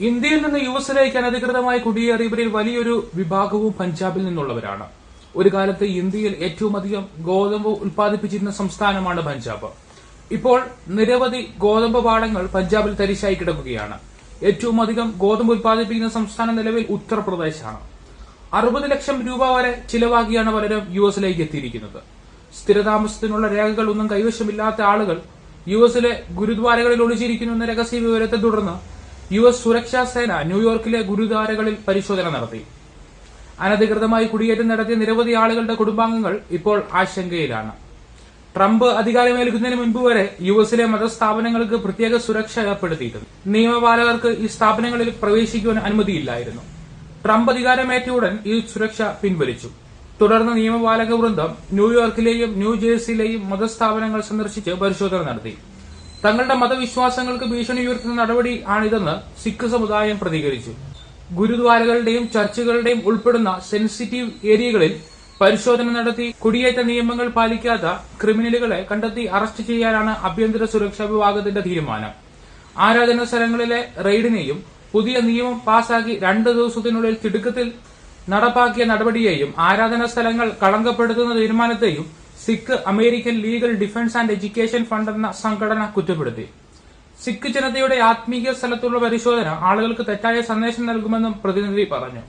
ഇന്ത്യയിൽ നിന്ന് യു എസിലേക്ക് അനധികൃതമായി കുടിയേറിയവരിൽ വലിയൊരു വിഭാഗവും പഞ്ചാബിൽ നിന്നുള്ളവരാണ്. ഒരു കാലത്ത് ഇന്ത്യയിൽ ഏറ്റവും അധികം ഗോതമ്പ് ഉൽപ്പാദിപ്പിച്ചിരുന്ന സംസ്ഥാനമാണ് പഞ്ചാബ്. ഇപ്പോൾ നിരവധി ഗോതമ്പ് പാടങ്ങൾ പഞ്ചാബിൽ തരിശായി കിടക്കുകയാണ്. ഏറ്റവും അധികം ഗോതമ്പ് ഉൽപ്പാദിപ്പിക്കുന്ന സംസ്ഥാന നിലവിൽ ഉത്തർപ്രദേശാണ്. അറുപത് ലക്ഷം രൂപ വരെ ചിലവാക്കിയാണ് പലരും യു എസിലേക്ക് എത്തിയിരിക്കുന്നത്. സ്ഥിരതാമസത്തിനുള്ള രേഖകൾ ഒന്നും കൈവശമില്ലാത്ത ആളുകൾ യു എസിലെ ഗുരുദ്വാരകളിൽ ഒളിച്ചിരിക്കുന്നു എന്ന രഹസ്യ വിവരത്തെ തുടർന്ന് യു എസ് സുരക്ഷാ സേന ന്യൂയോർക്കിലെ ഗുരുദ്വാരകളിൽ പരിശോധന നടത്തി. അനധികൃതമായി കുടിയേറ്റം നടത്തിയ നിരവധി ആളുകളുടെ കുടുംബാംഗങ്ങൾ ഇപ്പോൾ ആശങ്കയിലാണ്. ട്രംപ് അധികാരമേൽക്കുന്നതിന് മുൻപ് വരെ യു എസിലെ മതസ്ഥാപനങ്ങൾക്ക് പ്രത്യേക സുരക്ഷ ഏർപ്പെടുത്തിയിരുന്നു നിയമപാലകർക്ക് ഈ സ്ഥാപനങ്ങളിൽ പ്രവേശിക്കുവാൻ അനുമതിയില്ലായിരുന്നു. ട്രംപ് അധികാരമേറ്റ ഉടൻ ഈ സുരക്ഷ പിൻവലിച്ചു. തുടർന്ന് നിയമപാലക വൃന്ദം ന്യൂയോർക്കിലെയും ന്യൂജേഴ്സിയിലെയും മതസ്ഥാപനങ്ങൾ സന്ദർശിച്ച് പരിശോധന നടത്തി. തങ്ങളുടെ മതവിശ്വാസങ്ങൾക്ക് ഭീഷണി ഉയർത്തുന്ന നടപടി ആണിതെന്ന് സിഖ് സമുദായം പ്രതികരിച്ചു. ഗുരുദ്വാരകളുടെയും ചർച്ചുകളുടെയും ഉൾപ്പെടുന്ന സെൻസിറ്റീവ് ഏരിയകളിൽ പരിശോധന നടത്തി കുടിയേറ്റ നിയമങ്ങൾ പാലിക്കാത്ത ക്രിമിനലുകളെ കണ്ടെത്തി അറസ്റ്റ് ചെയ്യാനാണ് ആഭ്യന്തര സുരക്ഷാ വിഭാഗത്തിന്റെ തീരുമാനം. ആരാധനാ സ്ഥലങ്ങളിലെ റെയ്ഡിനെയും പുതിയ നിയമം പാസാക്കി രണ്ട് ദിവസത്തിനുള്ളിൽ തിടുക്കത്തിൽ നടപ്പാക്കിയ നടപടിയെയും ആരാധനാ സ്ഥലങ്ങൾ കളങ്കപ്പെടുത്തുന്ന തീരുമാനത്തെയും Sikh American legal defence and education fund എന്ന സംഘടന കുറ്റപ്പെടുത്തി. സിഖ് ജനതയുടെ ആത്മീയ സ്ഥലത്തുള്ള പരിശോധന ആളുകൾക്ക് തെറ്റായ സന്ദേശം നൽകുമെന്നും പ്രതിനിധി പറഞ്ഞു.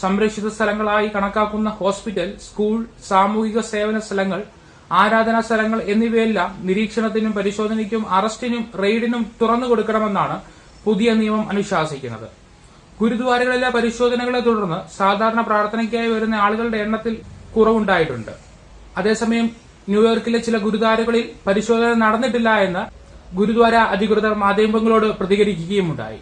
സംരക്ഷിത സ്ഥലങ്ങളായി കണക്കാക്കുന്ന ഹോസ്പിറ്റൽ സ്കൂൾ സാമൂഹിക സേവന സ്ഥലങ്ങൾ ആരാധനാ സ്ഥലങ്ങൾ എന്നിവയെല്ലാം നിരീക്ഷണത്തിനും പരിശോധനയ്ക്കും അറസ്റ്റിനും റെയ്ഡിനും തുറന്നു കൊടുക്കണമെന്നാണ് പുതിയ നിയമം അനുശാസിക്കുന്നത്. ഗുരുദ്വാരകളിലെ പരിശോധനകളെ തുടർന്ന് സാധാരണ പ്രാർത്ഥനയ്ക്കായി വരുന്ന ആളുകളുടെ എണ്ണത്തിൽ കുറവുണ്ടായിട്ടുണ്ട്. അതേസമയം ന്യൂയോർക്കിലെ ചില ഗുരുദ്വാരകളിൽ പരിശോധന നടന്നിട്ടില്ല എന്ന് ഗുരുദ്വാര അധികൃതർ മാധ്യമങ്ങളോട് പ്രതികരിക്കുകയുമുണ്ടായി.